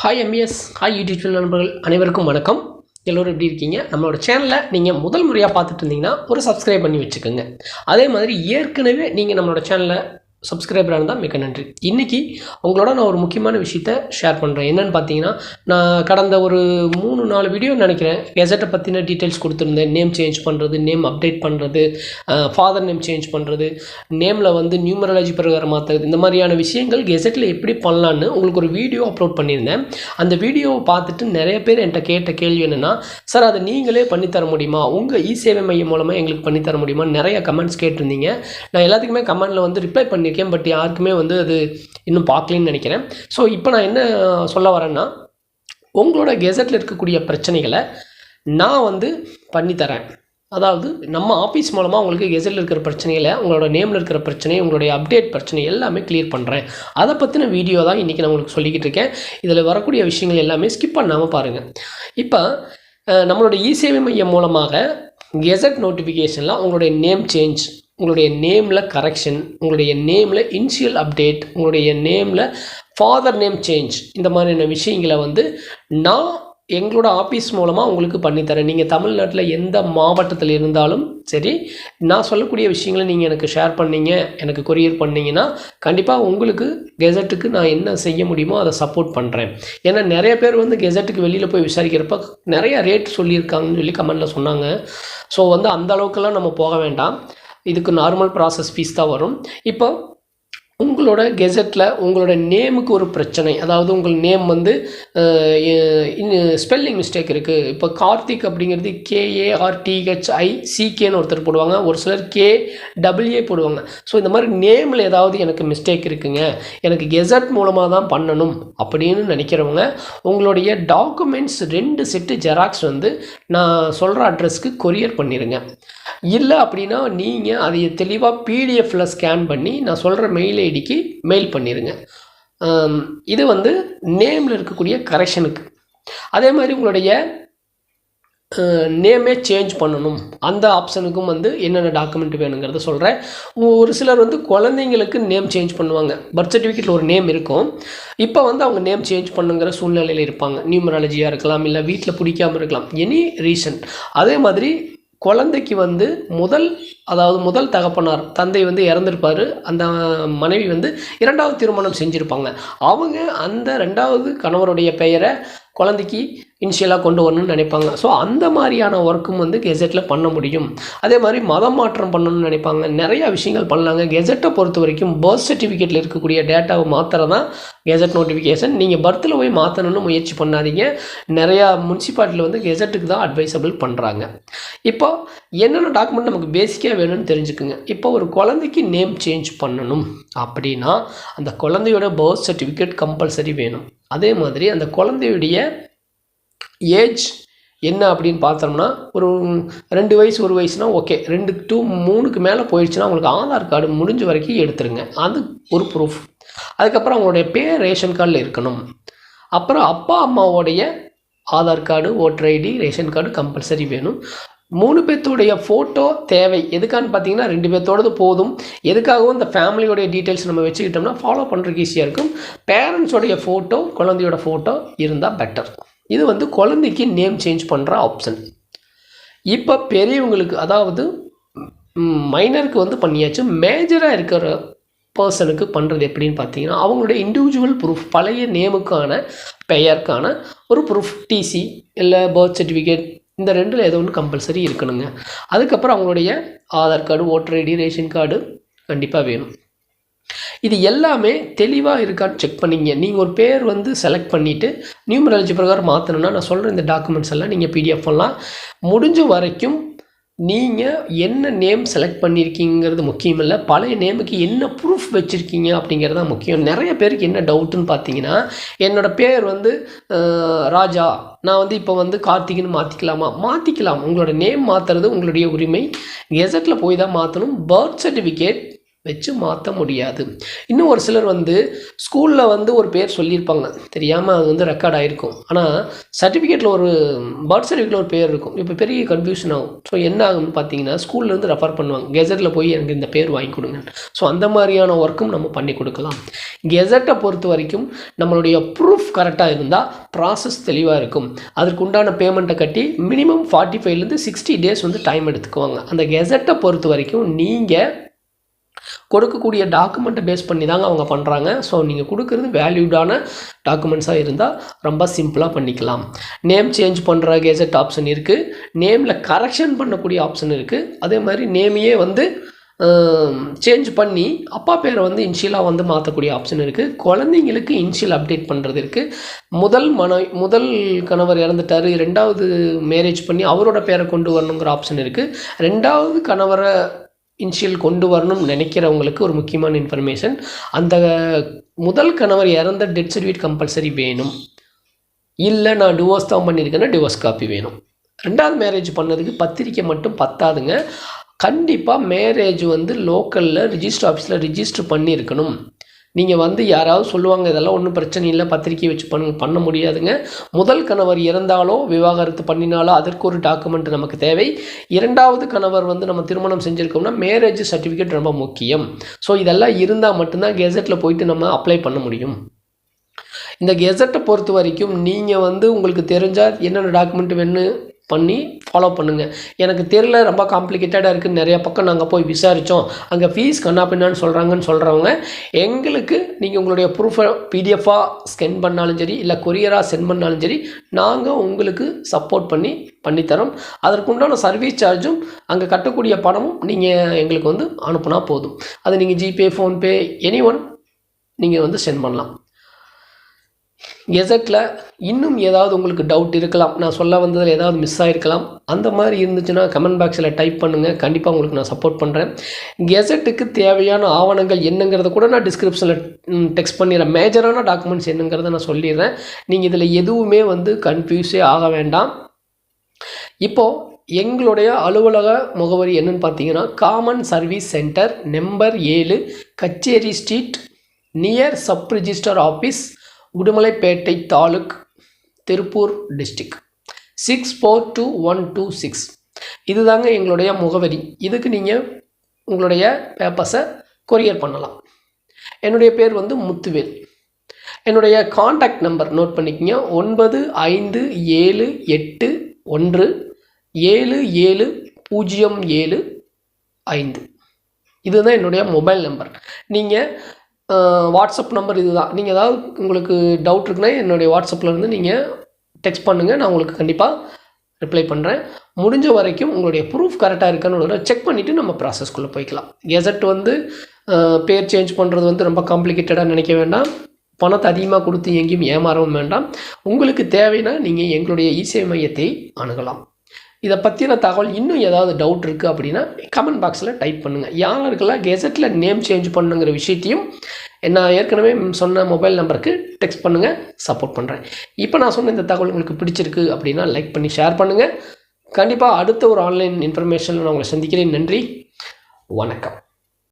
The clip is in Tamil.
Hi MS hi YouTube channel நண்பர்கள். அனைவருக்கும் வணக்கம். எல்லோரும் எப்படி இருக்கீங்க? நம்மளோட சேனலை நீங்கள் முதல் முறையாக பார்த்துட்டு இருந்தீங்கன்னா ஒரு சப்ஸ்கிரைப் பண்ணி வச்சுக்கோங்க. அதே மாதிரி ஏற்கனவே நீங்கள் நம்மளோட சேனலை சப்ஸ்கிரைபராக இருந்தால் மிக நன்றி. இன்றைக்கி உங்களோட நான் ஒரு முக்கியமான விஷயத்த ஷேர் பண்ணுறேன் என்னென்னு பார்த்தீங்கன்னா நான் கடந்த ஒரு மூணு நாலு வீடியோ நினைக்கிறேன். கெசட்டை பற்றின டீட்டெயில்ஸ் கொடுத்துருந்தேன். நேம் சேஞ்ச் பண்ணுறது நேம் அப்டேட் பண்ணுறது ஃபாதர் நேம் சேஞ்ச் பண்ணுறது நேமில் வந்து நியூமராலஜி பிரகாரம் மாற்றுறது இந்த மாதிரியான விஷயங்கள் கெசட்டில் எப்படி பண்ணலான்னு உங்களுக்கு ஒரு வீடியோ அப்லோட் பண்ணியிருந்தேன். அந்த வீடியோவை பார்த்துட்டு நிறைய பேர் என்கிட்ட கேட்ட கேள்வி என்னென்னா சார் அதை நீங்களே பண்ணித்தர முடியுமா? உங்கள் இ சேவை மையம் மூலமாக எங்களுக்கு பண்ணித்தர முடியுமா நிறைய கமெண்ட்ஸ் கேட்டிருந்தீங்க. நான் எல்லாத்துக்குமே கமெண்டில் வந்து ரிப்ளை பண்ணி பண்ணியிருக்கேன் பட் யாருக்குமே வந்து அது இன்னும் பார்க்கலன்னு நினைக்கிறேன். ஸோ இப்போ நான் என்ன சொல்ல வரேன்னா உங்களோட கெசட்டில் இருக்கக்கூடிய பிரச்சனைகளை நான் வந்து பண்ணித்தரேன். அதாவது நம்ம ஆஃபீஸ் மூலமாக உங்களுக்கு கெசட்டில் இருக்கிற பிரச்சனைகளை உங்களோட நேமில் இருக்கிற பிரச்சனை உங்களுடைய அப்டேட் பிரச்சனை எல்லாமே கிளியர் பண்ணுறேன் அதை பற்றின வீடியோ தான் இன்றைக்கி நான் உங்களுக்கு சொல்லிக்கிட்டு இருக்கேன். இதில் வரக்கூடிய விஷயங்கள் எல்லாமே ஸ்கிப் பண்ணாமல் பாருங்கள் இப்போ நம்மளோட இ சேவை மையம் மூலமாக கெசட் நோட்டிஃபிகேஷனில் உங்களுடைய நேம் சேஞ்ச் உங்களுடைய நேமில் கரெக்ஷன் உங்களுடைய நேமில் இனிஷியல் அப்டேட் உங்களுடைய நேமில் ஃபாதர் நேம் சேஞ்ச் இந்த மாதிரியான விஷயங்களை வந்து நான் எங்களோட ஆஃபீஸ் மூலமாக உங்களுக்கு பண்ணித்தரேன். நீங்கள் தமிழ்நாட்டில் எந்த மாவட்டத்தில் இருந்தாலும் சரி நான் சொல்லக்கூடிய விஷயங்களை நீங்கள் எனக்கு ஷேர் பண்ணீங்க எனக்கு கொரியர் பண்ணீங்கன்னா கண்டிப்பாக உங்களுக்கு கெசட்டுக்கு நான் என்ன செய்ய முடியுமோ அதை சப்போர்ட் பண்ணுறேன் ஏன்னா நிறைய பேர் வந்து கெசட்டுக்கு வெளியில் போய் விசாரிக்கிறப்ப நிறைய ரேட் சொல்லியிருக்காங்கன்னு சொல்லி கமெண்டில் சொன்னாங்க. ஸோ வந்து அந்த அளவுக்கெல்லாம் நம்ம போக வேண்டாம். இதுக்கு நார்மல் ப்ராசஸ் ஃபீஸ் தான் வரும். இப்போ உங்களோட கெசட்டில் உங்களோட நேமுக்கு ஒரு பிரச்சனை. அதாவது உங்கள் நேம் வந்து ஸ்பெல்லிங் மிஸ்டேக் இருக்குது இப்போ கார்த்திக் அப்படிங்கிறது கேஏஆர்டிஹெச்ஐ சிகேன்னு ஒருத்தர் போடுவாங்க. ஒரு சிலர் கே டபிள்யூஏ போடுவாங்க. ஸோ இந்த மாதிரி நேமில் ஏதாவது எனக்கு மிஸ்டேக் இருக்குங்க. எனக்கு கெசட் மூலமாக தான் பண்ணணும் அப்படின்னு நினைக்கிறவங்க உங்களுடைய டாக்குமெண்ட்ஸ் ரெண்டு செட்டு ஜெராக்ஸ் வந்து நான் சொல்கிற அட்ரஸ்க்கு கொரியர் பண்ணிடுங்க இல்லை அப்படின்னா நீங்கள் அதை தெளிவாக பிடிஎஃப்பில் ஸ்கேன் பண்ணி நான் சொல்கிற மெயில் ஐடிக்கு மெயில் பண்ணிடுங்க இது வந்து நேமில் இருக்கக்கூடிய கரெக்ஷனுக்கு அதே மாதிரி உங்களுடைய நேமே சேஞ்ச் பண்ணணும். அந்த ஆப்ஷனுக்கும் வந்து என்னென்ன டாக்குமெண்ட் வேணுங்கிறத சொல்கிறேன் ஒரு சிலர் வந்து குழந்தைங்களுக்கு நேம் சேஞ்ச் பண்ணுவாங்க. பர்த் சர்டிஃபிகேட்டில் ஒரு நேம் இருக்கும். இப்போ வந்து அவங்க நேம் சேஞ்ச் பண்ணுங்கிற சூழ்நிலையில் இருப்பாங்க. நியூமராலஜியாக இருக்கலாம் இல்லை வீட்டில் பிடிக்காம இருக்கலாம். எனி ரீசன் அதே மாதிரி குழந்தைக்கு வந்து முதல் அதாவது முதல் தகப்பனார் தந்தை வந்து இறந்துருப்பார். அந்த மனைவி வந்து இரண்டாவது திருமணம் செஞ்சுருப்பாங்க. அவங்க அந்த ரெண்டாவது கணவருடைய பெயரை குழந்தைக்கு இனிஷியலாக கொண்டு வரணும்னு நினைப்பாங்க. ஸோ அந்த மாதிரியான ஒர்க்கும் வந்து கெசட்டில் பண்ண முடியும். அதே மாதிரி மதம் மாற்றம் பண்ணணும்னு நினைப்பாங்க. நிறையா விஷயங்கள் பண்ணலாங்க. கெசட்டை பொறுத்த வரைக்கும் பர்த் சர்டிஃபிகேட்டில் இருக்கக்கூடிய டேட்டாவை மாத்திரம் தான் கெசட் நோட்டிஃபிகேஷன் நீங்கள் பர்த்தில் போய் மாற்றணும்னு முயற்சி பண்ணாதீங்க. நிறையா முனிசிபாலிட்டியில் வந்து கெசட்டுக்கு தான் அட்வைசபிள் பண்ணுறாங்க இப்போ என்னென்ன டாக்குமெண்ட் நமக்கு பேசிக்காக வேணும்னு தெரிஞ்சுக்குங்க. இப்போ ஒரு குழந்தைக்கு நேம் சேஞ்ச் பண்ணணும். அப்படின்னா அந்த குழந்தையோட பர்த் சர்டிஃபிகேட் கம்பல்சரி வேணும். அதே மாதிரி அந்த குழந்தையுடைய ஏஜ் என்ன அப்படின்னு பார்த்தோம்னா ஒரு ரெண்டு வயசு ஒரு வயசுனா ஓகே. ரெண்டு டூ மூணுக்கு மேலே போயிடுச்சுன்னா உங்களுக்கு ஆதார் கார்டு முடிஞ்ச வரைக்கும் எடுத்துருங்க. அது ஒரு ப்ரூஃப் அதுக்கப்புறம் அவங்களுடைய பேர் ரேஷன் கார்டில் இருக்கணும். அப்புறம் அப்பா அம்மாவோடைய Aadhaar card voter ID ration card compulsory வேணும். மூணு பேர்த்தோடைய ஃபோட்டோ தேவை. எதுக்கான்னு பார்த்தீங்கன்னா ரெண்டு பேர்த்தோடது போதும். எதுக்காகவும் இந்த ஃபேமிலியோடைய டீட்டெயில்ஸ் நம்ம வச்சுக்கிட்டோம்னா ஃபாலோ பண்ணுறதுக்கு ஈஸியாக இருக்கும். பேரண்ட்ஸோடைய ஃபோட்டோ குழந்தையோட ஃபோட்டோ இருந்தால் பெட்டர் இது வந்து குழந்தைக்கு நேம் சேஞ்ச் பண்ணுற ஆப்ஷன் இப்போ பெரியவங்களுக்கு அதாவது மைனருக்கு வந்து பண்ணியாச்சு. மேஜராக இருக்கிற பர்சனுக்கு பண்ணுறது எப்படின்னு பார்த்தீங்கன்னா அவங்களுடைய இண்டிவிஜுவல் ப்ரூஃப் பழைய நேமுக்கான பெயருக்கான ஒரு ப்ரூஃப் டிசி இல்லை பர்த் சர்டிஃபிகேட் இந்த ரெண்டில் ஏதோ ஒன்று கம்பல்சரி இருக்கணுங்க. அதுக்கப்புறம் அவங்களுடைய Aadhaar card voter ID ration card கண்டிப்பாக வேணும். இது எல்லாமே தெளிவாக இருக்கான்னு செக் பண்ணிங்க. நீங்கள் ஒரு பேர் வந்து செலக்ட் பண்ணிவிட்டு நியூமராலஜி பிரகாரம் மாற்றணும்னா நான் சொல்கிற இந்த டாக்குமெண்ட்ஸ் எல்லாம் நீங்கள் பிடிஎஃப் பண்ணலாம். முடிஞ்ச வரைக்கும் நீங்கள் என்ன நேம் செலக்ட் பண்ணியிருக்கீங்கிறது முக்கியம் இல்லை. பழைய நேமுக்கு என்ன ப்ரூஃப் வச்சுருக்கீங்க அப்படிங்கிறது தான் முக்கியம். நிறைய பேருக்கு என்ன டவுட்டுன்னு பார்த்தீங்கன்னா என்னோடய பேர் வந்து ராஜா. நான் வந்து இப்போ வந்து கார்த்திக்னு மாற்றிக்கலாமா மாற்றிக்கலாம் உங்களோட நேம் மாற்றுறது உங்களுடைய உரிமை. கெசட்டில் போய் தான் மாற்றணும் பர்த் சர்டிஃபிகேட் வச்சு மாற்ற முடியாது. இன்னும் ஒரு சிலர் வந்து ஸ்கூலில் வந்து ஒரு பேர் சொல்லியிருப்பாங்க. தெரியாமல் அது வந்து ரெக்கார்ட் ஆகிருக்கும் ஆனால் சர்டிஃபிகேட்டில் ஒரு பர்த் சர்டிஃபிகேட்டில் ஒரு பேர் இருக்கும். இப்போ பெரிய கன்ஃபியூஷன் ஆகும். ஸோ என்ன ஆகும்னு பார்த்தீங்கன்னா ஸ்கூல்லேருந்து ரெஃபர் பண்ணுவாங்க. கெசட்டில் போய் எனக்கு இந்த பேர் வாங்கி கொடுங்க ஸோ அந்த மாதிரியான ஒர்க்கும் நம்ம பண்ணி கொடுக்கலாம். கெசட்டை பொறுத்த வரைக்கும் நம்மளுடைய ப்ரூஃப் கரெக்டாக இருந்தால் ப்ராசஸ் தெளிவாக இருக்கும். அதற்கு உண்டான பேமெண்ட்டை கட்டி மினிமம் ஃபார்ட்டி ஃபைவ்லேருந்து சிக்ஸ்டி டேஸ் வந்து டைம் எடுத்துக்குவாங்க. அந்த கெசட்டை பொறுத்த வரைக்கும் நீங்கள் கொடுக்கக்கூடிய டாக்குமெண்ட்டை பேஸ் பண்ணி தாங்க அவங்க பண்ணுறாங்க ஸோ நீங்கள் கொடுக்குறது வேல்யூடான டாக்குமெண்ட்ஸாக இருந்தால் ரொம்ப சிம்பிளாக பண்ணிக்கலாம். நேம் சேஞ்ச் பண்ணுற கேஜெட் ஆப்ஷன் இருக்குது நேமில் கரெக்ஷன் பண்ணக்கூடிய ஆப்ஷன் இருக்குது அதே மாதிரி நேமையே வந்து சேஞ்ச் பண்ணி அப்பா பேரை வந்து இன்ஷியலாக வந்து மாற்றக்கூடிய ஆப்ஷன் இருக்குது குழந்தைங்களுக்கு இன்ஷியல் அப்டேட் பண்ணுறது இருக்குது முதல் மன முதல் கணவர் இறந்துட்டார். ரெண்டாவது மேரேஜ் பண்ணி அவரோட பேரை கொண்டு வரணுங்கிற ஆப்ஷன் இருக்குது ரெண்டாவது கணவரை இன்ஷியல் கொண்டு வரணும்னு நினைக்கிறவங்களுக்கு ஒரு முக்கியமான இன்ஃபர்மேஷன் அந்த முதல் கணவர் இறந்த டெத் சர்டிஃபிகேட் கம்பல்சரி வேணும். இல்லை நான் டிவோர்ஸ் தான் பண்ணியிருக்கேன்னா டிவோர்ஸ் காப்பி வேணும். ரெண்டாவது மேரேஜ் பண்ணதுக்கு பத்திரிக்கை மட்டும் பத்தாதுங்க. கண்டிப்பாக மேரேஜ் வந்து லோக்கலில் ரிஜிஸ்டர் ஆஃபீஸில் ரிஜிஸ்டர் பண்ணியிருக்கணும். நீங்கள் வந்து யாராவது சொல்லுவாங்க இதெல்லாம் ஒன்றும் பிரச்சனை இல்லை பத்திரிக்கை வச்சு பண்ண பண்ண முடியாதுங்க. முதல் கணவர் இறந்தாலோ விவாகரத்து பண்ணினாலோ அதற்கு ஒரு டாக்குமெண்ட் நமக்கு தேவை. இரண்டாவது கணவர் வந்து நம்ம திருமணம் செஞ்சுருக்கோம்னா மேரேஜ் சர்டிஃபிகேட் ரொம்ப முக்கியம். ஸோ இதெல்லாம் இருந்தால் மட்டும்தான் கெசட்டில் போயிட்டு நம்ம அப்ளை பண்ண முடியும். இந்த கெசட்டை பொறுத்த வரைக்கும் நீங்கள் வந்து உங்களுக்கு தெரிஞ்சால் என்னென்ன டாக்குமெண்ட் வேணும் பண்ணி ஃபாலோ பண்ணுங்கள் எனக்கு தெரியல ரொம்ப காம்ப்ளிகேட்டடாக இருக்குது நிறைய பக்கம் நாங்கள் போய் விசாரித்தோம் அங்கே ஃபீஸ் கண்ணா பின்னான்னு சொல்கிறாங்கன்னு சொல்கிறவங்க எங்களுக்கு நீங்கள் உங்களுடைய ப்ரூஃபை பிடிஎஃபாக ஸ்கென் பண்ணாலும் சரி இல்லை கொரியராக சென்ட் பண்ணாலும் சரி நாங்கள் உங்களுக்கு சப்போர்ட் பண்ணி பண்ணித்தரோம். அதற்குண்டான சர்வீஸ் சார்ஜும் அங்கே கட்டக்கூடிய பணமும் நீங்கள் எங்களுக்கு வந்து அனுப்புனா போதும். அது நீங்கள் ஜிபே ஃபோன்பே எனி ஒன் நீங்கள் வந்து சென்ட் பண்ணலாம். எசட்டில் இன்னும் ஏதாவது உங்களுக்கு டவுட் இருக்கலாம். நான் சொல்ல வந்ததில் ஏதாவது மிஸ் ஆகிருக்கலாம் அந்த மாதிரி இருந்துச்சுன்னா கமெண்ட் பாக்ஸில் டைப் பண்ணுங்கள் கண்டிப்பாக உங்களுக்கு நான் சப்போர்ட் பண்ணுறேன் கெசட்டுக்கு தேவையான ஆவணங்கள் என்னங்கிறத கூட நான் டிஸ்கிரிப்ஷனில் டெக்ஸ்ட் பண்ணிடுறேன். மேஜரான டாக்குமெண்ட்ஸ் என்னங்கிறத நான் சொல்லிடுறேன். நீங்கள் இதில் எதுவுமே வந்து கன்ஃபியூஸே ஆக வேண்டாம். இப்போது எங்களுடைய அலுவலக முகவரி என்னன்னு பார்த்தீங்கன்னா காமன் சர்வீஸ் சென்டர் நம்பர் ஏழு Kacheri street near sub register office Udumalaipettai taluk Tiruppur district. Six four two one two six இதுதாங்க எங்களுடைய முகவரி. இதுக்கு நீங்கள் உங்களுடைய பேப்பர்ஸை கொரியர் பண்ணலாம். என்னுடைய பேர் வந்து முத்துவேல். என்னுடைய காண்டாக்ட் நம்பர் நோட் பண்ணிக்கிங்க. ஒன்பது ஐந்து ஏழு எட்டு ஒன்று ஏழு ஏழு பூஜ்ஜியம் ஏழு ஐந்து. இதுதான் என்னுடைய மொபைல் நம்பர் நீங்கள் வாட்ஸ்அப் நம்பர் இது தான் நீங்கள் ஏதாவது உங்களுக்கு டவுட் இருக்குன்னா என்னுடைய வாட்ஸ்அப்பில் இருந்து நீங்கள் டெக்ஸ்ட் பண்ணுங்கள் நான் உங்களுக்கு கண்டிப்பாக ரிப்ளை பண்ணுறேன் முடிஞ்ச வரைக்கும் உங்களுடைய ப்ரூஃப் கரெக்டாக இருக்கான்னு செக் பண்ணிவிட்டு நம்ம ப்ராசஸ்க்குள்ளே போய்க்கலாம். கெசட் வந்து பேர் சேஞ்ச் பண்ணுறது வந்து ரொம்ப காம்ப்ளிகேட்டடாக நினைக்க வேண்டாம். பணத்தை அதிகமாக கொடுத்து எங்கேயும் ஏமாறவும் வேண்டாம். உங்களுக்கு தேவைன்னா நீங்கள் எங்களுடைய இசை மையத்தை அணுகலாம். இதை பற்றின தகவல் இன்னும் ஏதாவது டவுட் இருக்குது அப்படின்னா கமெண்ட் பாக்ஸில் டைப் பண்ணுங்கள் யாருக்கெல்லாம் கெசட்டில் நேம் சேஞ்ச் பண்ணுங்கிற விஷயத்தையும் நான் ஏற்கனவே சொன்ன மொபைல் நம்பருக்கு டெக்ஸ்ட் பண்ணுங்கள் சப்போர்ட் பண்ணுறேன் இப்போ நான் சொன்ன இந்த தகவல் உங்களுக்கு பிடிச்சிருக்கு அப்படின்னா லைக் பண்ணி ஷேர் பண்ணுங்கள் கண்டிப்பாக அடுத்த ஒரு ஆன்லைன் இன்ஃபர்மேஷனில் நான் உங்களை சந்திக்கிறேன். நன்றி. வணக்கம்.